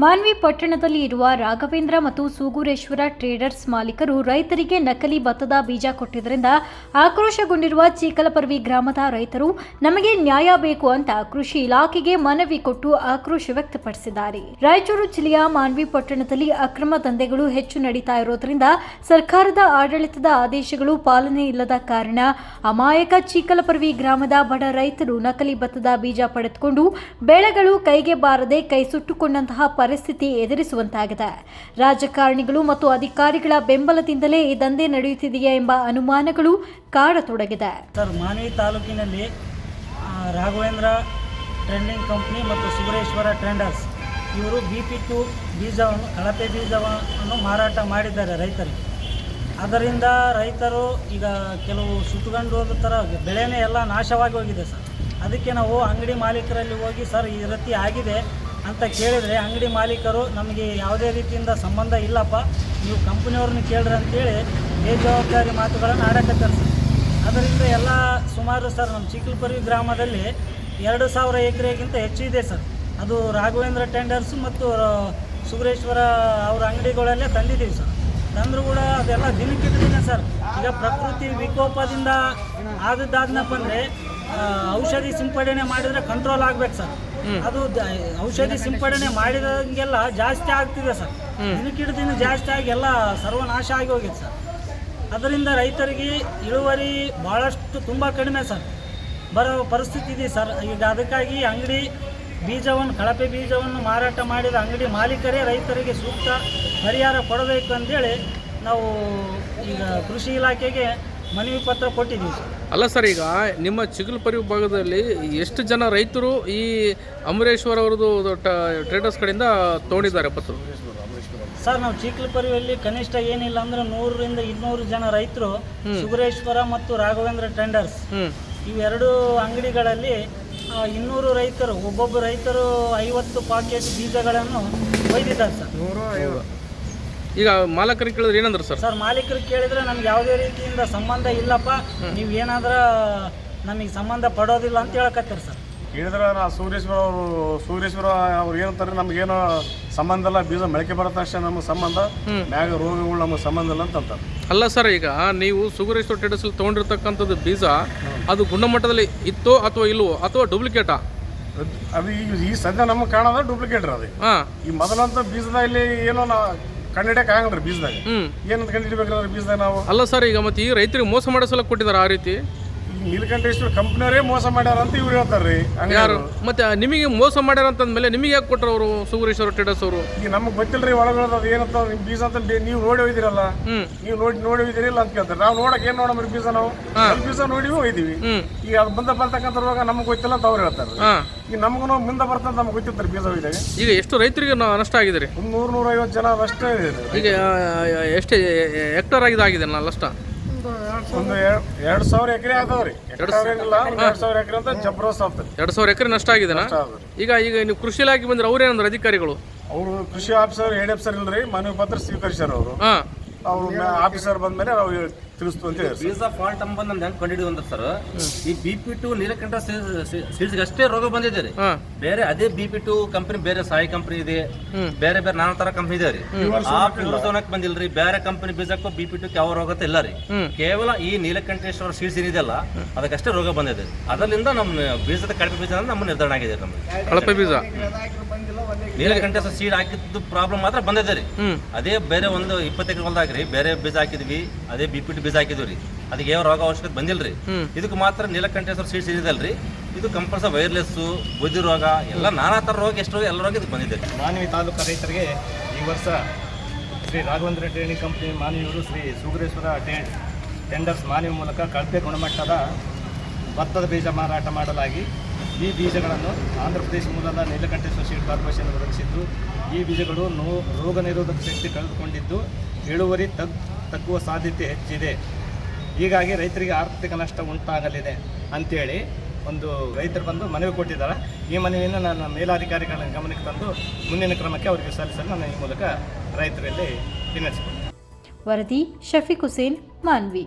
ಮಾನ್ವಿ ಪಟ್ಟಣದಲ್ಲಿ ಇರುವ ರಾಘವೇಂದ್ರ ಮತ್ತು ಸೂಗೂರೇಶ್ವರ ಟ್ರೇಡರ್ಸ್ ಮಾಲೀಕರು ರೈತರಿಗೆ ನಕಲಿ ಭತ್ತದ ಬೀಜ ಕೊಟ್ಟಿದ್ದರಿಂದ ಆಕ್ರೋಶಗೊಂಡಿರುವ ಚೀಕಲಪರ್ವಿ ಗ್ರಾಮದ ರೈತರು, ನಮಗೆ ನ್ಯಾಯ ಬೇಕು ಅಂತ ಕೃಷಿ ಇಲಾಖೆಗೆ ಮನವಿ ಕೊಟ್ಟು ಆಕ್ರೋಶ ವ್ಯಕ್ತಪಡಿಸಿದ್ದಾರೆ. ರಾಯಚೂರು ಜಿಲ್ಲೆಯ ಮಾನ್ವಿ ಪಟ್ಟಣದಲ್ಲಿ ಅಕ್ರಮ ದಂಧೆಗಳು ಹೆಚ್ಚು ನಡೀತಾ ಇರೋದ್ರಿಂದ ಸರ್ಕಾರದ ಆಡಳಿತದ ಆದೇಶಗಳು ಪಾಲನೆ ಇಲ್ಲದ ಕಾರಣ ಅಮಾಯಕ ಚೀಕಲಪರ್ವಿ ಗ್ರಾಮದ ಬಡ ರೈತರು ನಕಲಿ ಭತ್ತದ ಬೀಜ ಪಡೆದುಕೊಂಡು ಬೆಳೆಗಳು ಕೈಗೆ ಬಾರದೆ ಕೈ ಸುಟ್ಟುಕೊಂಡಂತಹ ಪರಿಸ್ಥಿತಿ ಎದುರಿಸುವಂತಾಗಿದೆ. ರಾಜಕಾರಣಿಗಳು ಮತ್ತು ಅಧಿಕಾರಿಗಳ ಬೆಂಬಲದಿಂದಲೇ ಈ ದಂಧೆ ನಡೆಯುತ್ತಿದೆಯೇ ಎಂಬ ಅನುಮಾನಗಳು ಕಾಡತೊಡಗಿದೆ. ಸರ್ ಮಾನಿ ತಾಲೂಕಿನಲ್ಲಿ ರಾಘವೇಂದ್ರ ಟ್ರೆಂಡಿಂಗ್ ಕಂಪ್ನಿ ಮತ್ತು ಸುಬ್ರೇಶ್ವರ ಟ್ರೆಂಡರ್ಸ್ ಇವರು ಬಿ ಪಿ ಟು ಬೀಜವನ್ನು, ಕಳಪೆ ಬೀಜವನ್ನು ಮಾರಾಟ ಮಾಡಿದ್ದಾರೆ ರೈತರಿಗೆ ಅದರಿಂದ ರೈತರು ಈಗ ಕೆಲವು ಸುಟ್ಕೊಂಡು ಹೋದ ಥರ ಬೆಳೆನೇ ಎಲ್ಲ ನಾಶವಾಗಿ ಹೋಗಿದೆ ಸರ್. ಅದಕ್ಕೆ ನಾವು ಅಂಗಡಿ ಮಾಲೀಕರಲ್ಲಿ ಹೋಗಿ, ಸರ್, ಈ ರೀತಿ ಆಗಿದೆ. ಅಂತ ಕೇಳಿದರೆ ಅಂಗಡಿ ಮಾಲೀಕರು ನಮಗೆ ಯಾವುದೇ ರೀತಿಯಿಂದ ಸಂಬಂಧ ಇಲ್ಲಪ್ಪ. ನೀವು ಕಂಪ್ನಿಯವ್ರನ್ನ ಕೇಳ್ರಿ ಅಂತೇಳಿ ಬೇಜವಾಬ್ದಾರಿ ಮಾತುಗಳನ್ನು ಆಡಕತ್ತಾರೆ ಸರ್ ಅದರಿಂದ ಎಲ್ಲ ಸುಮಾರು ಸರ್ ನಮ್ಮ ಚಿಕ್ಕಲ್ಪುರಿ ಗ್ರಾಮದಲ್ಲಿ ಎರಡು ಸಾವಿರ ಎಕರೆಗಿಂತ ಹೆಚ್ಚು ಇದೆ ಸರ್. ಅದು ರಾಘವೇಂದ್ರ ಟೆಂಡರ್ಸ್ ಮತ್ತು ಸುಗ್ರೇಶ್ವರ ಅವರ ಅಂಗಡಿಗಳಲ್ಲೇ ತಂದಿದ್ದೀವಿ ಸರ್. ತಂದರೂ ಕೂಡ ಅದೆಲ್ಲ ದಿನಕ್ಕೆ ದಿನ ಸರ್. ಈಗ ಪ್ರಕೃತಿ ವಿಕೋಪದಿಂದ ಆದದ್ದಾದ್ನಪ್ಪ ಅಂದರೆ ಔಷಧಿ ಸಿಂಪಡಣೆ ಮಾಡಿದರೆ ಕಂಟ್ರೋಲ್ ಆಗ್ಬೇಕು ಸರ್. ಅದು ಔಷಧಿ ಸಿಂಪಡಣೆ ಮಾಡಿದಂಗೆಲ್ಲ ಜಾಸ್ತಿ ಆಗ್ತಿದೆ ಸರ್. ದಿನಕ್ಕಿಡ ದಿನ ಜಾಸ್ತಿ ಆಗಿ ಎಲ್ಲ ಸರ್ವನಾಶ ಆಗಿ ಹೋಗಿದೆ ಸರ್. ಅದರಿಂದ ರೈತರಿಗೆ ಇಳುವರಿ ಭಾಳಷ್ಟು ತುಂಬ ಕಡಿಮೆ ಸರ್. ಬರೋ ಪರಿಸ್ಥಿತಿ ಇದೆ ಸರ್. ಈಗ ಅದಕ್ಕಾಗಿ ಅಂಗಡಿ ಬೀಜವನ್ನು ಕಳಪೆ ಬೀಜವನ್ನು ಮಾರಾಟ ಮಾಡಿದ ಅಂಗಡಿ ಮಾಲೀಕರೇ ರೈತರಿಗೆ ಸೂಕ್ತ ಪರಿಹಾರ ಕೊಡಬೇಕು ಅಂತೇಳಿ ನಾವು ಈಗ ಕೃಷಿ ಇಲಾಖೆಗೆ ಮನವಿ ಪತ್ರ ಕೊಟ್ಟಿದ್ದೀವಿ ಸರ್. ಅಲ್ಲ ಸರ್ ಈಗ ನಿಮ್ಮ ಚಿಗಲ್ಪರಿ ಭಾಗದಲ್ಲಿ ಎಷ್ಟು ಜನ ರೈತರು ಈ ಅಮರೇಶ್ವರ್ ಅವ್ರದ್ದು ಟ್ರೇಡರ್ಸ್ ಕಡೆಯಿಂದ ತೊಗೊಂಡಿದ್ದಾರೆ ಪತ್ರ ಸರ್ ನಾವು ಚಿಕ್ಕಲಪರಿಯಲ್ಲಿ ಕನಿಷ್ಠ ಏನಿಲ್ಲ ಅಂದ್ರೆ ನೂರರಿಂದ ಇನ್ನೂರು ಜನ ರೈತರು ಸುಗರೇಶ್ವರ ಮತ್ತು ರಾಘವೇಂದ್ರ ಟೆಂಡರ್ಸ್ ಇವೆರಡು ಅಂಗಡಿಗಳಲ್ಲಿ ಇನ್ನೂರು ರೈತರು ಒಬ್ಬೊಬ್ಬ ರೈತರು ಐವತ್ತು ಪಾಕೆಟ್ ಬೀಜಗಳನ್ನು ಒಯ್ದಿದ್ದಾರೆ ಸರ್. ಈಗ ಮಾಲಕರಿಗೆ ಕೇಳಿದ್ರೆ ಏನಂದ್ರೆ ಸರ್? ಸರ್ ಮಾಲೀಕರು ಕೇಳಿದ್ರೆ ನಮ್ಗೆ ಯಾವುದೇ ರೀತಿಯಿಂದ ಸಂಬಂಧ ಇಲ್ಲಪ್ಪ. ನೀವು ಏನಾದ್ರ ನಮಗೆ ಸಂಬಂಧ ಪಡೋದಿಲ್ಲ ಅಂತ ಹೇಳಕತ್ತೀರಿ ಸರ್. ಹೇಳಿದ್ರೆ ನಾ ಸೂರೇಶ್ವರ ಅವರು ಸೂರೇಶ್ವರ ಅವ್ರು ಏನಂತಾರೆ ನಮ್ಗೇನು ಸಂಬಂಧ ಇಲ್ಲ ಬೀಜ ಮೊಳಕೆ ಬರೋ ತಕ್ಷಣ ನಮಗೆ ಸಂಬಂಧ ಮ್ಯಾಗ ರೋಗಗಳು ನಮಗೆ ಸಂಬಂಧ ಇಲ್ಲ ಅಂತ ಅಂತಾರೆ ಅಲ್ಲ ಸರ್ ಈಗ ನೀವು ಸುಗರೇಶ್ವರ ಟೆಡಸಲ್ಲಿ ತೊಗೊಂಡಿರ್ತಕ್ಕಂಥದ್ದು ಬೀಜ ಅದು ಗುಣಮಟ್ಟದಲ್ಲಿ ಇತ್ತೋ ಅಥವಾ ಇಲ್ವೋ ಅಥವಾ ಡೂಪ್ಲಿಕೇಟಾ ಅದ್- ಈಗ ಈ ಸದ್ಯ ನಮ್ಗೆ ಕಾಣೋದ ಡೂಪ್ಲಿಕೇಟ್ ಅದು. ಹಾಂ. ಈ ಮೊದಲಂತ ಬೀಜದಲ್ಲಿ ಇಲ್ಲಿ ಏನೋ ನಾ ಕಂಡಿಡಿಯಕ್ಕೆ ಆಗಲ್ರಿ ಬೀಜದಾಗ. ಹ್ಞೂ ಏನಂತ ಕಂಡಿಡಿಬೇಕ್ರಿ ಬೀಜದಾಗ ನಾವು? ಅಲ್ಲ ಸರ್ ಈಗ ಮತ್ತೆ ಈ ರೈತರಿಗೆ ಮೋಸ ಮಾಡೋ ಸಲ ಕೊಟ್ಟಿದ್ದಾರೆ ಆ ರೀತಿ. ನೀಲಕಂಠೇಶ್ವರ ಕಂಪ್ನಿಯವರೇ ಮೋಸ ಮಾಡ್ಯಾರ ಅಂತ ಇವ್ರು ಹೇಳ್ತಾರ್ರಿ ಯಾರು ಮತ್ತೆ ನಿಮಗೆ ಮೋಸ ಮಾಡ್ಯಾರ ಅಂತಂದ್ಮೇಲೆ ನಿಮಗೆ ಯಾಕೆ ಕೊಟ್ಟರು ಅವರು ಸುಗುರೇಶ್ವರ ಟ್ರೇಡರ್ಸ್ ಅವರು ಈಗ ನಮಗೆ ಗೊತ್ತಿಲ್ರಿ ಒಳಗೊಳದ ಅದು ಏನಂತ ನಿಮ್ ಬೀಜ ಅಂತ ಬೇ- ನೀವು ನೋಡಿ ಹೋಯ್ದಿರಲ್ಲ ನೀವು ನೋಡಿ ನೋಡಿ ಹೋಯ್ದಿರಿಲ್ಲ ಅಂತ ಕೇಳ್ತಾರೆ ನಾವು ನೋಡಕ್ ಏನ್ ನೋಡಮ್ರಿ ಬೀಜ ನಾವು ಬೀಜ ನೋಡಿ ಹೋಯ್ದಿವಿ ಈಗ ಅದು ಮುಂದೆ ಬರ್ತಕ್ಕಂಥ ರೋಗ ನಮಗೆ ಗೊತ್ತಿಲ್ಲ ಅಂತ ಅವ್ರು ಹೇಳ್ತಾರೆ ಹಾಂ ಈಗ ನಮಗೂ ಮುಂದೆ ಬರ್ತಂತ ನಮ್ಗೆ ಗೊತ್ತಿರ್ತಾರೆ ಬೀಜ ಒಯ್ದಾಗ ಈಗ ಎಷ್ಟು ರೈತರಿಗೆ ನಾ- ನಷ್ಟ ಆಗಿದೆ ರೀ ಒಂದು ನೂರು ನೂರೈವತ್ತು ಜನ ಅಷ್ಟೇ ಇದೆ ಈಗ ಆ, ಎಷ್ಟು ಹೆಕ್ಟರ್ ಆಗಿದೆ ಆಗಿದೆ ನಾ ನಷ್ಟ ಒಂದು ಎರ- ಎರಡು ಸಾವಿರ ಎಕರೆ ಆದವ್ರಿ ಎರಡು ಸಾವಿರ. ಇಲ್ಲ ಎರಡು ಸಾವಿರ ಎಕರೆ ಅಂತ ಜಬ್ರೋಸ್ ಆಗ್ತದೆ. ಎರಡು ಸಾವಿರ ಎಕರೆ ನಷ್ಟ ಆಗಿದೆ ಈಗ ಈಗ ನೀವು ಕೃಷಿ ಇಲಾಖೆ ಬಂದ್ರೆ ಅವ್ರೇನಂದ್ರೆ ಅಧಿಕಾರಿಗಳು? ಅವರು ಕೃಷಿ ಆಫೀಸರ್ ಹೆಡ್ ಆಫೀಸರ್ ಇಲ್ರಿ ಮನವಿ ಪತ್ರ ಸ್ವೀಕರಿಸ್ಯಾರ ಅವರು. ಅವರು ಅವ್ರು ಆಫೀಸರ್ ಬಂದ್ಮೇಲೆ ನಾವು ತಿಳಿಸ್ತು ಅಂತ ಹೇಳಿ ಬೀಜ ಫಾಲ್ಟ್ ಅಂಬಂದ್ ನಮ್ದು ಹೆಂಗ್ ಕಂಡಿಡಿದು ಅಂದ್ರೆ ಸರ್ ಈ ಬಿ ಪಿ ಟು ನೀಲಕಂಠ ಸೀಡ್ಸ್ಗೆ ಅಷ್ಟೇ ರೋಗ ಬಂದಿದೆ ರೀ. ಬೇರೆ ಅದೇ ಬಿ ಪಿ ಟು ಕಂಪನಿ ಬೇರೆ ಸಾಯಿ ಕಂಪನಿ ಇದೆ. ಬೇರೆ ಬೇರೆ ನಾನಾ ತರ ಕಂಪನಿ ಇದೆ ರೀ. ಆ ಬಂದಿಲ್ಲ ರೀ ಬೇರೆ ಕಂಪನಿ ಬೀಜಕ್ಕೂ ಬಿ ಪಿ ಟು ಯಾವ ರೋಗ ಇಲ್ಲ ರೀ. ಕೇವಲ ಈ ನೀಲಕಂಠೇಶ್ವರ ಸೀಡ್ಸ್ ಏನಿದೆಯಲ್ಲ ಅದಕ್ಕಷ್ಟೇ ರೋಗ ಬಂದಿದೆ ಅದರಿಂದ ನಮ್ಮ ಬೀಜದ ಕಡಿಮೆ ಬೀಜ ಅಂದ್ರೆ ನಮ್ಮ ನಿರ್ಧಾರ ಆಗಿದೆ ನಮ್ಗೆ ಕಳಪೆ ಬೀಜ. ನೀಲಕಂಠೇಶ್ವರ ಸೀಡ್ ಹಾಕಿದ್ದು ಪ್ರಾಬ್ಲಮ್ ಮಾತ್ರ ಬಂದಿದೆ ರೀ. ಅದೇ ಬೇರೆ ಒಂದು ಇಪ್ಪತ್ತು ಎಕರೆ ಹೊಲ್ದಾಗ ರೀ ಬೇರೆ ಬೀಜ ಹಾಕಿದ್ವಿ ಅದೇ ಬಿ ಪಿ ಟಿ ಬೀಜ ಹಾಕಿದ್ವಿ ರೀ. ಅದಕ್ಕೆ ಯಾವ ರೋಗ ಅವಶ್ಯಕತೆ ರೀ. ಇದಕ್ಕೆ ಮಾತ್ರ ನೀಲಕಂಠೇಶ್ವರ ಸಿಗಿದಲ್ ರೀ. ಇದು ಕಂಪಲ್ಸರಿ ವೈರ್ಲೆಸ್ಸು ಬುದ್ಧಿ ರೋಗ ಎಲ್ಲ ನಾನಾ ಥರ ರೋಗ ಎಷ್ಟು ರೋಗ ಎಲ್ಲ ರೋಗ ಇದಕ್ಕೆ ಬಂದಿದೆ ಮಾನವಿ ತಾಲೂಕು ರೈತರಿಗೆ ಈ ವರ್ಷ ಶ್ರೀ ರಾಘವೇಂದ್ರ ಟ್ರೇನಿಂಗ್ ಕಂಪ್ನಿ ಮಾನವಿಯವರು ಶ್ರೀ ಸುಗ್ರೇಶ್ವರ ಟೆಂಡ್ ಟೆಂಡರ್ಸ್ ಮಾನವಿ ಮೂಲಕ ಕಳಪೆ ಗುಣಮಟ್ಟದ ಭತ್ತದ ಬೀಜ ಮಾರಾಟ ಮಾಡಲಾಗಿ ಈ ಬೀಜಗಳನ್ನು ಆಂಧ್ರ ಪ್ರದೇಶ ಮೂಲದ ನೀಲಕಂಠೇಶ್ವರ ಸೊಸೈಟಿ ಕಾರ್ಪೊರೇಷನ್ ಒದಗಿಸಿದ್ದು, ಈ ಬೀಜಗಳು ನೋ ರೋಗ ನಿರೋಧಕ ಶಕ್ತಿ ಕಳೆದುಕೊಂಡಿದ್ದು, ಇಳುವರಿ ತಗ್, ತಗ್ಗುವ ಸಾಧ್ಯತೆ ಹೆಚ್ಚಿದೆ. ಹೀಗಾಗಿ ರೈತರಿಗೆ ಆರ್ಥಿಕ ನಷ್ಟ ಉಂಟಾಗಲಿದೆ ಅಂತೇಳಿ ಒಂದು ರೈತರು ಬಂದು ಮನವಿ ಕೊಟ್ಟಿದ್ದಾರೆ. ಈ ಮನವಿಯನ್ನು ನಾನು ಮೇಲಾಧಿಕಾರಿಗಳ ಗಮನಕ್ಕೆ ತಂದು ಮುಂದಿನ ಕ್ರಮಕ್ಕೆ ಅವರಿಗೆ ಸಲ್ಲಿಸಲು ನಾನು ಈ ಮೂಲಕ ರೈತರಲ್ಲಿ ವಿನಂತಿಸಿಕೊಂಡೆ ವರದಿ ಶಫೀಕ್ ಹುಸೇನ್, ಮಾನ್ವಿ.